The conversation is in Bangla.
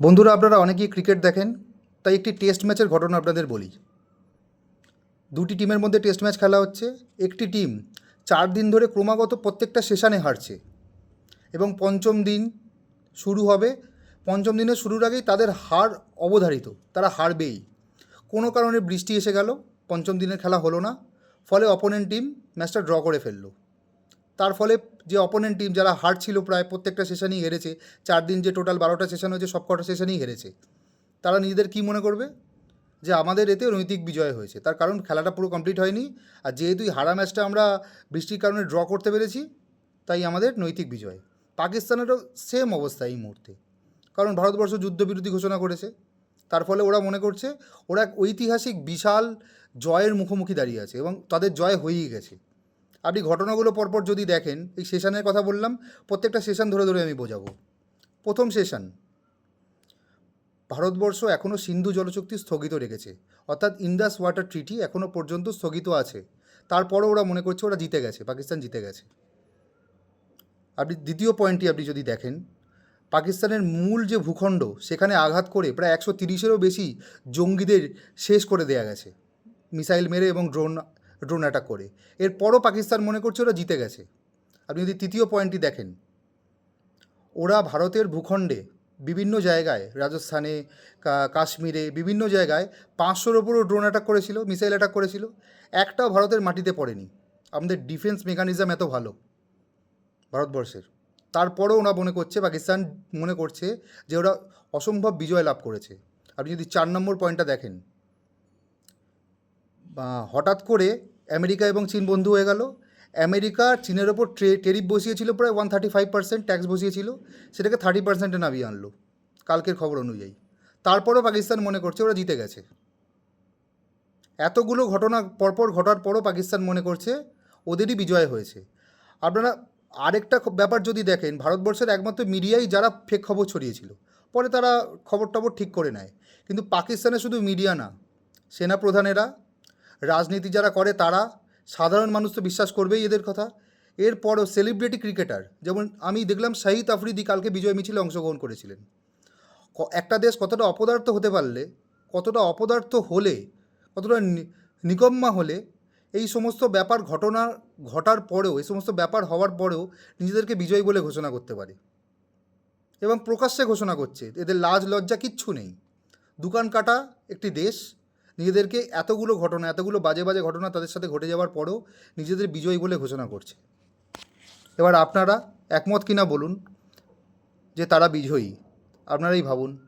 বন্ধুরা, আপনারা অনেকেই ক্রিকেট দেখেন, তাই একটি টেস্ট ম্যাচের ঘটনা আপনাদের বলি। দুটি টিমের মধ্যে টেস্ট ম্যাচ খেলা হচ্ছে। একটি টিম চার দিন ধরে ক্রমাগত প্রত্যেকটা সেশানে হারছে এবং পঞ্চম দিন শুরু হবে। পঞ্চম দিনের শুরুর আগেই তাদের হার অবধারিত, তারা হারবেই। কোনো কারণে বৃষ্টি এসে গেল, পঞ্চম দিনের খেলা হলো না, ফলে অপোনেন্ট টিম ম্যাচটা ড্র করে ফেলল। তার ফলে যে অপোনেন্ট টিম যারা হারছিল প্রায় প্রত্যেকটা সেশনেই হেরেছে, চার দিন যে টোটাল বারোটা সেশন হয়েছে, সব কটা সেশনেই হেরেছে। তারা নিজেদের কী মনে করবে? যে আমাদের এতে নৈতিক বিজয় হয়েছে। তার কারণ খেলাটা পুরো কমপ্লিট হয়নি। আর যেহেতু হারা ম্যাচটা আমরা বৃষ্টির কারণে ড্র করতে পেরেছি, তাই আমাদের নৈতিক বিজয়। পাকিস্তানেরও সেম অবস্থা এই মুহূর্তে। কারণ ভারতবর্ষ যুদ্ধবিরতি ঘোষণা করেছে। তার ফলে ওরা মনে করছে, ওরা ঐতিহাসিক বিশাল জয়ের মুখোমুখি দাঁড়িয়ে আছে এবং তাদের জয় হয়েই গেছে। আপনি ঘটনাগুলো পরপর যদি দেখেন, এই সেশনের কথা বললাম, প্রত্যেকটা সেশন ধরে ধরে আমি বোঝাবো। প্রথম সেশন, ভারতবর্ষ এখনও সিন্ধু জলচুক্তি স্থগিত রেখেছে। অর্থাৎ ইন্দাস ওয়াটার ট্রিটি এখনও পর্যন্ত স্থগিত আছে। তারপরও ওরা মনে করছে ওরা জিতে গেছে, পাকিস্তান জিতে গেছে। আপনি, দ্বিতীয় পয়েন্টটি আপনি যদি দেখেন, পাকিস্তানের মূল যে ভূখণ্ড, সেখানে আঘাত করে প্রায় একশো তিরিশেরও বেশি জঙ্গিদের শেষ করে দেয়া গেছে। মিসাইল মেরে এবং ড্রোন ড্রোন অ্যাটাক করে। এরপরও পাকিস্তান মনে করছে ওরা জিতে গেছে। আপনি যদি তৃতীয় পয়েন্টটি দেখেন, ওরা ভারতের ভূখণ্ডে বিভিন্ন জায়গায়, রাজস্থানে কাশ্মীরে বিভিন্ন জায়গায় পাঁচশোর ওপরও ড্রোন অ্যাটাক করেছিল মিসাইল অ্যাটাক করেছিল। একটাও ভারতের মাটিতে পড়েনি। আমাদের ডিফেন্স মেকানিজম এত ভালো ভারতবর্ষের। তারপরেও ওরা মনে করছে, পাকিস্তান মনে করছে যে ওরা অসম্ভব বিজয় লাভ করেছে। আপনি যদি চার নম্বর পয়েন্টটা দেখেন হঠাৎ করে আমেরিকা এবং চীন বন্ধু হয়ে গেল। আমেরিকা চীনের ওপর ট্রে টেরিফ বসিয়েছিল প্রায় one thirty five percent tax বসিয়েছিল, সেটাকে থার্টি পার্সেন্টে নামিয়ে আনলো, কালকের খবর অনুযায়ী। তারপরও পাকিস্তান মনে করছে ওরা জিতে গেছে। এতগুলো ঘটনা পরপর ঘটার পরও পাকিস্তান মনে করছে ওদেরই বিজয় হয়েছে। আপনারা আরেকটা ব্যাপার যদি দেখেন, ভারতবর্ষের একমাত্র মিডিয়াই যারা ফেক খবর ছড়িয়েছিল, পরে তারা খবর টবর ঠিক করে নেয়। কিন্তু পাকিস্তানে শুধু মিডিয়া না, সেনাপ্রধানেরা রাজনীতি যারা করে তারা, সাধারণ মানুষ তো বিশ্বাস করবেই এদের কথা। এরপরও সেলিব্রিটি ক্রিকেটার যেমন আমি দেখলাম শাহিদ আফ্রিদি কালকে বিজয় মিছিলে অংশগ্রহণ করেছিলেন। একটা দেশ কতটা অপদার্থ হতে পারলে, কতটা অপদার্থ হলে, কতটা নিকম্মা হলে, এই সমস্ত ব্যাপার ঘটনা, ঘটার পরেও, এই সমস্ত ব্যাপার হওয়ার পরেও নিজেদেরকে বিজয়ী বলে ঘোষণা করতে পারে। এবং প্রকাশ্যে ঘোষণা করছে, এদের লাজ লজ্জা কিচ্ছু নেই। দোকান কাটা একটি দেশ নিজেদেরকে এতগুলো ঘটনা, এতগুলো বাজে বাজে ঘটনা তাদের সাথে ঘটে যাওয়ার পরেও নিজেদের বিজয়ী বলে ঘোষণা করছে। এবার আপনারা একমত কিনা বলুন যে তারা বিজয়ী। আপনারাই ভাবুন।